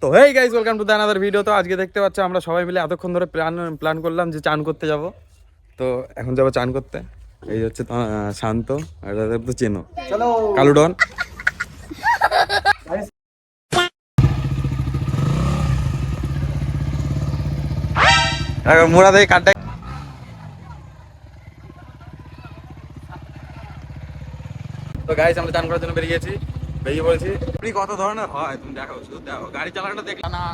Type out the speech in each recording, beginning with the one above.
তো hey guys welcome to the another video তো আজকে দেখতে পাচ্ছ আমরা সবাই মিলে এতক্ষণ ধরে প্ল্যান প্ল্যান করলাম যে চান করতে যাব। তো এখন যাব চান করতে। এই হচ্ছে শান্ত আর তো চেনো। চলো। কালু ডন মুড়া কাটটা তো গাইস আমরা চান করার জন্য বেরিয়ে গেছি। বেরিয়ে বলছি। আপনি কত ধরনের হয়? তুমি দেখো শুধু দেখো। গাড়ি চালানোটা দেখলা না।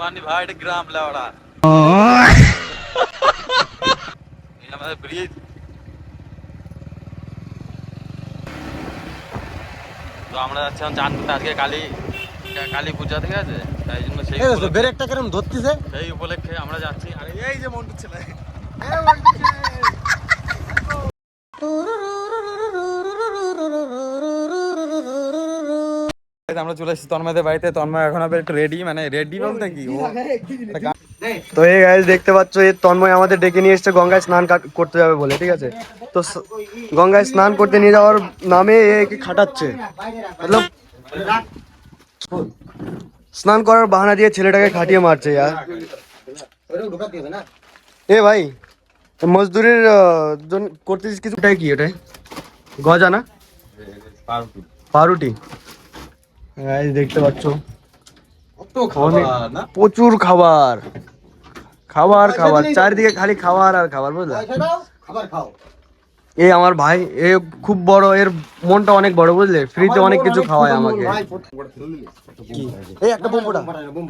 মর্নিং ভাই এটা গ্রাম লেওড়া। আমাদের ব্রিজ। তো আমরা যাচ্ছি এখন চান করতে আজকে কালী। কালী পূজা ঠিক আছে? তাই জন্য সেই ব্রেকটা কেরম ধরতেছে? সেই উপলক্ষে আমরা যাচ্ছি। আর এই যে মন্টু ছেলে। আমরা চলে এসেছি তন্ময়দের বাড়িতে। তন্ময় এখন হবে একটু রেডি মানে রেডি বলতে কি? তো এই গাইস দেখতে পাচ্ছ, এই তন্ময় আমাদের ডেকে নিয়ে এসেছে, গঙ্গায় স্নান করতে যাবে বলে, ঠিক আছে? তো গঙ্গায় স্নান করতে নিয়ে যাওয়ার নামে একে খাটাচ্ছে। মতলব স্নান করার বাহানা দিয়ে ছেলেটাকে খাটিয়ে মারছে यार এ ভাই মজদুরির জন্য করতেছিস কিছু? ওটাই কি ওটাই? গজা না? পাউরুটি। দেখতে পাচ্ছ। প্রচুর খাবার। খাবার খাবার। চারিদিকে খালি খাবার আর খাবার বুঝলে? এই আমার ভাই এ খুব বড় এর মনটা অনেক বড় বুঝলে? ফ্রিতে অনেক কিছু খাওয়ায় আমাকে। এই একটা বোম ফোটা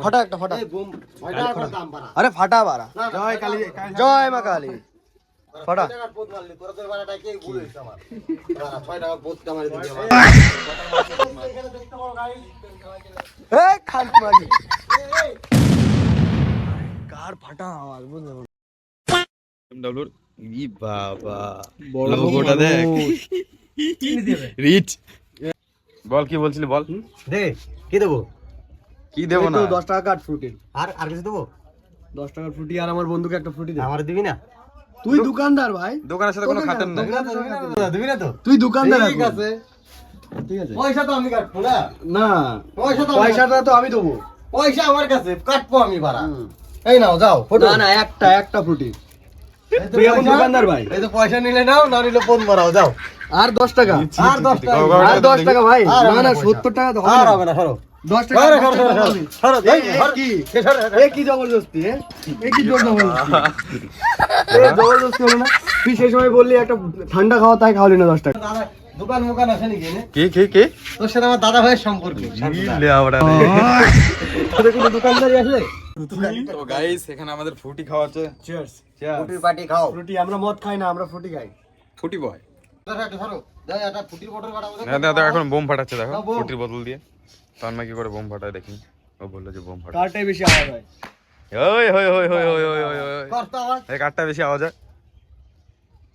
ফাটা একটা ফাটা। আরে ফাটা বারা জয় কালী জয় মা কালী। ফাটা এই খালকি মাগি কার ফাটা আওয়াজ বুঝলে? ডাব্লুর ই বাবা। লোগোটা দেখ। রিচ। বল কি বলছিলি বল? দে কি দেবো? কি দেবো না? দশ টাকা কাট ফ্রুটি। আর আর কিছু দেবো? দশ টাকার ফ্রুটি আর আমার বন্ধুকে একটা ফ্রুটি দে। আমার দিবি না? তুই দোকানদার ভাই। দোকানের সাথে কোনো খাতেন নাই? দিবি না তো? তুই দোকানদার ঠিক আছে। ঠিক আছে। পয়সা তো আমি কাটবো না। না পয়সা তো পয়সাটা তো আমি দেবো। পয়সা আমার কাছে কাটবো আমি বাড়া এই নাও যাও ফটো। না না একটা একটা ফ্রুটি তুই এখন দোকানদার ভাই। এই তো পয়সা নিলে নাও না নিলে ফোন মারাও যাও। আর দশ টাকা? আর দশ টাকা। আর দশ টাকা ভাই। না না সত্তর টাকা তো হবে হবে না। না সরো। দশ টাকা সরো, দশ সরো, টাকা সরো, হবে। সরো, এই, এই, এই সরো। কি এ সরো, এ? কি জবরদস্তি। এ? এ কি জবরদস্তি হলো না? তুই সেই সময় বললি একটা ঠান্ডা খাওয়া তাই খাওয়ালি না দশ টাকা। দোকান মোকান নাকি? কি কি কি তোর সাথে আমার দাদা ভাইয়ের সম্পর্ক তোদের কোনো দোকানদারি আছে? তো গাইস এখানে আমাদের ফ্রুটি খাওয়া হচ্ছে চিয়ার্স ফুটির পার্টি খাও। ফ্রুটি আমরা মদ খাই না আমরা ফ্রুটি খাই। ফুটি বয় সরো, একটু সরো। দাও, একটা ফুটির বটল বাড়াবো দেখো। দেখো দেখো এখন বোম ফাটাচ্ছে দেখো। ফুটির বোতল দিয়ে। তন্ময় কি করে বোম ফাটায় দেখি। ও বলল যে বোম ফাটা কারটাই বেশি আওয়াজ হয়। ওই হই হই হই হই হই হই হই কর তো আওয়াজ। এই কাঠটা বেশি আওয়াজ হয়।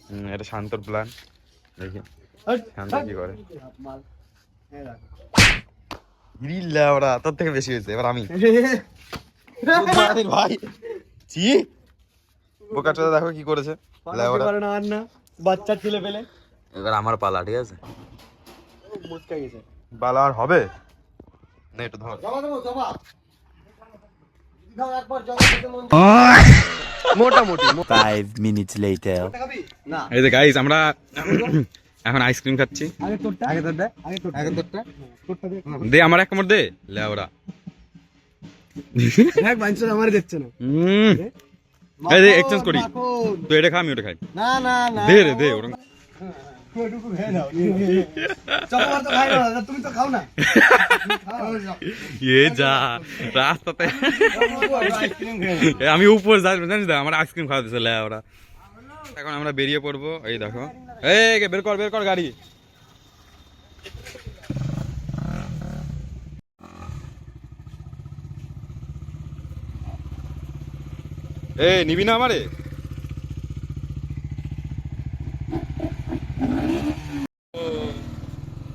হুম এটা শান্তর প্ল্যান দেখি। শান্ত কি করে? ওরা তোর থেকে বেশি হয়েছে এবার আমি। ভাই ছি। বোকাটা দেখো কি করেছে। লেওড়া। পারে আর না। বাচ্চা ছেলে পেলে। এবার আমার পালা ঠিক আছে? মুচকা গেছে। পালা আর হবে? না ধর। জমা দেবো, জমা। দাও, একবার জমা দিতে মোটামুটি Five minutes later. এই যে গাইস আমরা এখন আইসক্রিম খাচ্ছি। দে। আমার এক কামড় দে। দেখ বাঞ্চন আমারে দেখছে না। এই এক্সচেঞ্জ করি। তো এটা খা আমি ওটা খাই। না না না। দে রে দে ওরকম আমি উপর যাই, জানিস আমার আইসক্রিম খাওয়া দিচ্ছে লেওড়া এখন আমরা বেরিয়ে পড়ব, এই দেখো। এই বের কর বের কর গাড়ি। এ নিবি না আমারে আস্তে আস্তে আস্তে ভাই ভিডিও এগিয়ে নাই না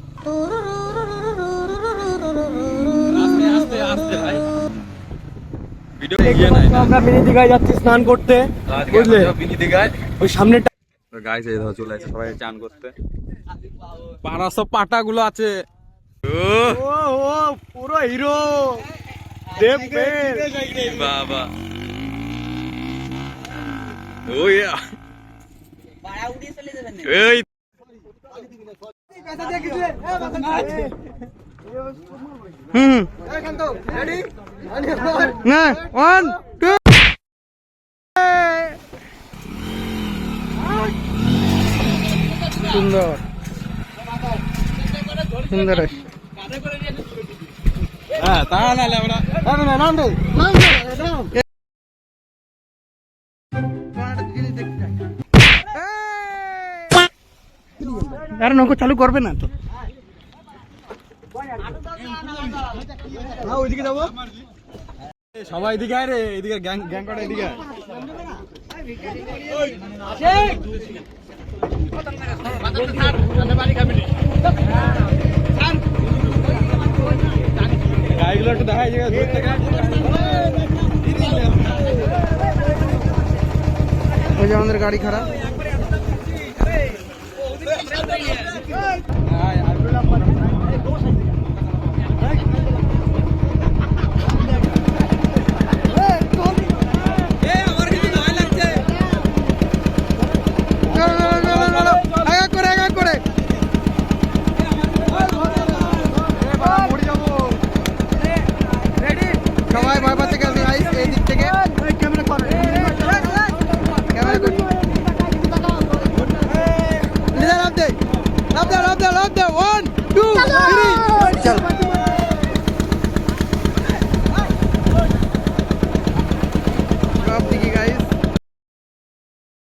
আমরা মিনি দিঘায় যাচ্ছি স্নান করতে। বুঝলে? বিনি দিঘায়। ওই সামনেটা গাইস এই ধর চলে সবাই চান করতে। পাড়া সব পাটা গুলো আছে। ও। ও পুরো হিরো দেব বাবা। ও ইয়া। এই হুম না ওয়ান টু সুন্দর সুন্দর হ্যাঁ তা নাম আরে নৌকো চালু করবে না তো। ওইদিকে যাব। সবাই এদিকে আয় রে এদিকে গ্যাং গ্যাং কটা এদিকে গাড়িগুলো একটু দেখা যায় দূর থেকে ওই যে আমাদের গাড়ি খারাপ।